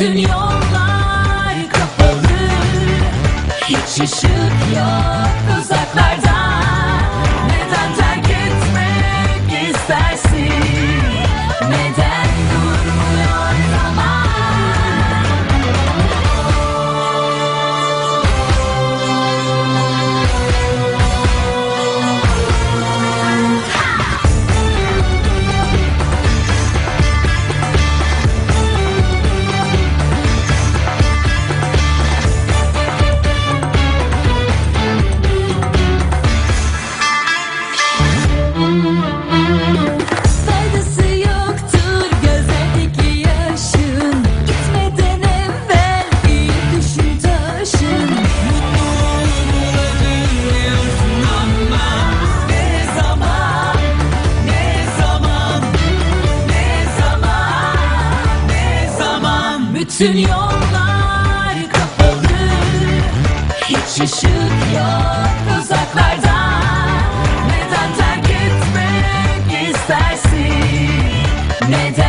Bütün yollar kapalı. Hiç ışık yok uzaklarda. Bütün yollar kapalı Hiç ışık yok uzaklarda Neden terk etmek istersin? Neden?